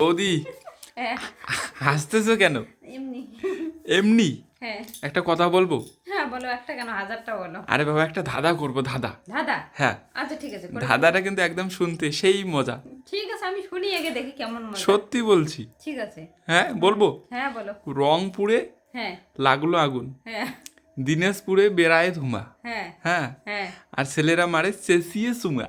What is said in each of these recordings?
বৌদি হ্যাঁ। হাসতেছো কেন? এমনি। এমনি? হ্যাঁ। একটা কথা বলব? হ্যাঁ বলো একটা কেন হাজারটা বলো। আরে বাবা একটা ধাঁধা করব ধাঁধা। দাদা হ্যাঁ। আচ্ছা ঠিক আছে ধাঁধাটা কিন্তু একদম শুনতে সেই মজা। ঠিক আছে আমি শুনি আগে দেখি কেমন মজা। সত্যি বলছি। ঠিক আছে। হ্যাঁ বলব? হ্যাঁ বলো। রংপুরে হ্যাঁ। লাগল আগুন। হ্যাঁ। দিনাজপুরে বেড়ায় ধুমা। হ্যাঁ। হ্যাঁ। হ্যাঁ। আর ছেলেরা মারে চেঁচিয়ে চুমা।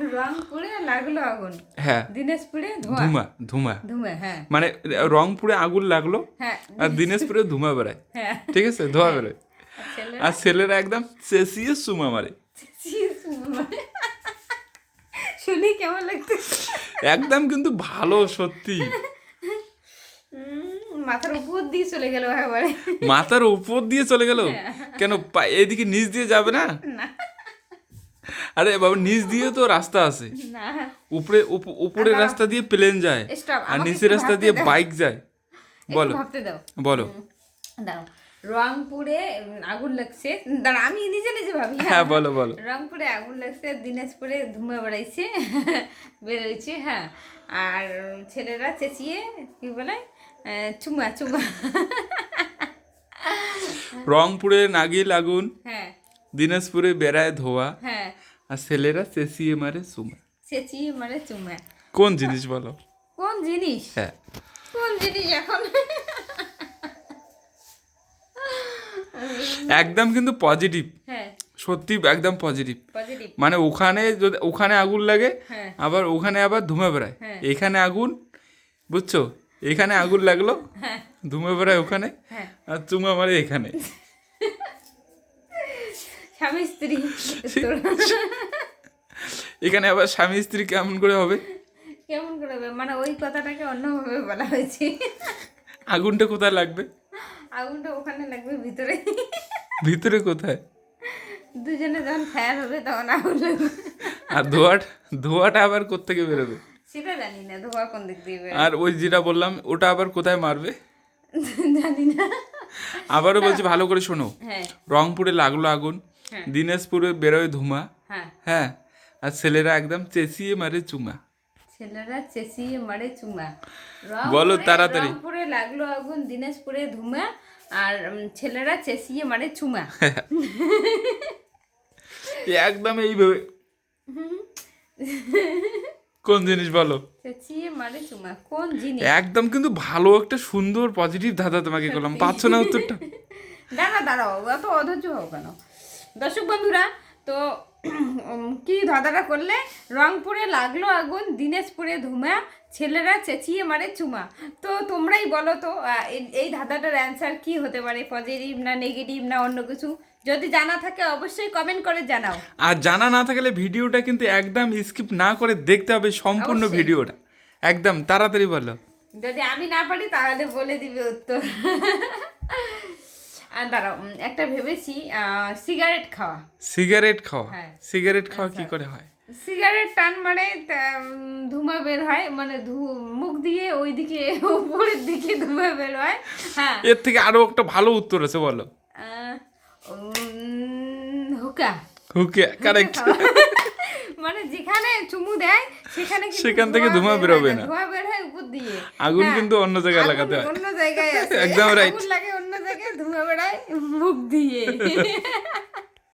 রংপুরে লাগল আগুন। হ্যাঁ। দিনাজপুরে ধোঁয়া। ধুমা ধুমা। হ্যাঁ। মানে রংপুরে আগুন লাগল হ্যাঁ আর দিনাজপুরে ধুমা বেড়ায় হ্যাঁ। ঠিক আছে ধোয়া বেরোয়। আর ছেলেরা? একদম চেঁচিয়ে চুমা মারে। শুনি কেমন একদম কিন্তু ভালো সত্যি। মাথার উপর দিয়ে চলে গেল একেবারে। মাথার উপর দিয়ে চলে গেল? কেন পা- এদিকে নিচ দিয়ে যাবে না? না। আরে বাবা নিচ দিয়ে তো রাস্তা আছে। উপরে উপরের রাস্তা দিয়ে প্লেন যায় আর নিচের রাস্তা দিয়ে বাইক যায়। বলো। দাও। বলো। রংপুরে আগুন লাগছে। দাঁড়া আমি নিজে নিজে ভাবি হ্যাঁ। বলো বলো। রংপুরে আগুন লাগছে দিনাজপুরে ধুমে বেড়াইছে বেরোইছে হ্যাঁ। আর ছেলেরা চেঁচিয়ে কি বলে চুমা চুমা রংপুরে নাগিল আগুন হ্যাঁ। দিনাজপুরে বেড়ায় ধোয়া। হ্যাঁ। আর ছেলেরা চেঁচিয়ে মারে চুমা চেঁচিয়ে মানে চুমা কোন জিনিস বলো? কোন জিনিস? হ্যাঁ। কোন জিনিস এখন? একদম কিন্তু পজিটিভ হ্যাঁ। সত্যি একদম পজিটিভ মানে ওখানে যদি ওখানে আগুন লাগে হ্যাঁ। আবার ওখানে আবার ধুমে বেড়ায়। হ্যাঁ। এখানে আগুন বুঝছ? এখানে আগুন লাগল ধুমে বেড়ায় ওখানে আর চুমা মারে এখানে। স্বামী স্ত্রী এখানে আবার স্বামী স্ত্রী কেমন করে হবে? কেমন করে হবে? মানে ওই কথাটাকে অন্যভাবে বলা হয়েছে। আগুনটা কোথায় লাগবে? আগুনটা ওখানে লাগবে ভিতরে। ভিতরে কোথায়? দুজনে যখন ফায়ার হবে তখন আগুন লাগবে। আর ধোয়াটা ধোয়াটা আবার কোত্থেকে বেরোবে? সেটা জানি না ধোয়া কোন দিক দিয়ে। আর ওই যেটা বললাম ওটা আবার কোথায় মারবে? জানি না। আবারও বলছি ভালো করে শোনো। হ্যাঁ। রংপুরে লাগল আগুন। দিনাজপুরে বেরোয় ধুমা। হ্যাঁ। হ্যাঁ আর ছেলেরা একদম চেঁচিয়ে মারে চুমা। ছেলেরা চেঁচিয়ে মারে চুমা। বলো তাড়াতাড়ি। রংপুরে লাগল আগুন দিনাজপুরে ধুমা আর ছেলেরা চেঁচিয়ে মারে চুমা। একদম এইভাবে। কোন জিনিস বলো? চেঁচিয়ে মারে চুমা। কোন জিনিস? একদম কিন্তু ভালো একটা সুন্দর পজিটিভ ধাঁধা তোমাকে করলাম পাচ্ছ না উত্তরটা? দাঁড়া দাঁড়াও অত অধৈর্য হও কেন? দর্শক বন্ধুরা তো কি ধাঁধাটা করলে? রংপুরে লাগল আগুন দিনাজপুরে ধুমা ছেলেরা চেঁচিয়ে মারে চুমা। তো তোমরাই বলো তো এই- ধাঁধাটার অ্যান্সার কি হতে পারে? পজিটিভ না নেগেটিভ না অন্য কিছু? যদি জানা থাকে অবশ্যই কমেন্ট করে জানাও। আর জানা না থাকলে ভিডিওটা কিন্তু একদম স্কিপ না করে দেখতে হবে সম্পূর্ণ ভিডিওটা। একদম তাড়াতাড়ি বলো। যদি আমি না পারি তাহলে বলে দিবে উত্তর। দাঁড়াও একটা ভেবেছি সিগারেট খাওয়া। সিগারেট খাওয়া? হ্যাঁ। সিগারেট খাওয়া কি করে হয়? সিগারেট টান মানে ধুমা বের হয় মানে মুখ দিয়ে ওইদিকে উপরের দিকে ধুমা বের হয় হ্যাঁ। এর থেকে আরও একটা ভালো উত্তর আছে বলো। হুকা। ওকে কারেক্ট মানে যেখানে চুমু দেয় সেখানে সেখান থেকে ধোঁয়া ধোঁয়া বের হয় বেরোবে না। ধোঁয়া বের হয় উপর দিয়ে। আগুন হ্যাঁ, কিন্তু অন্য জায়গায় লাগাতে হয়। অন্য জায়গায় একদম. আগুন লাগে ধুমা বেড়ায় মুখ দিয়ে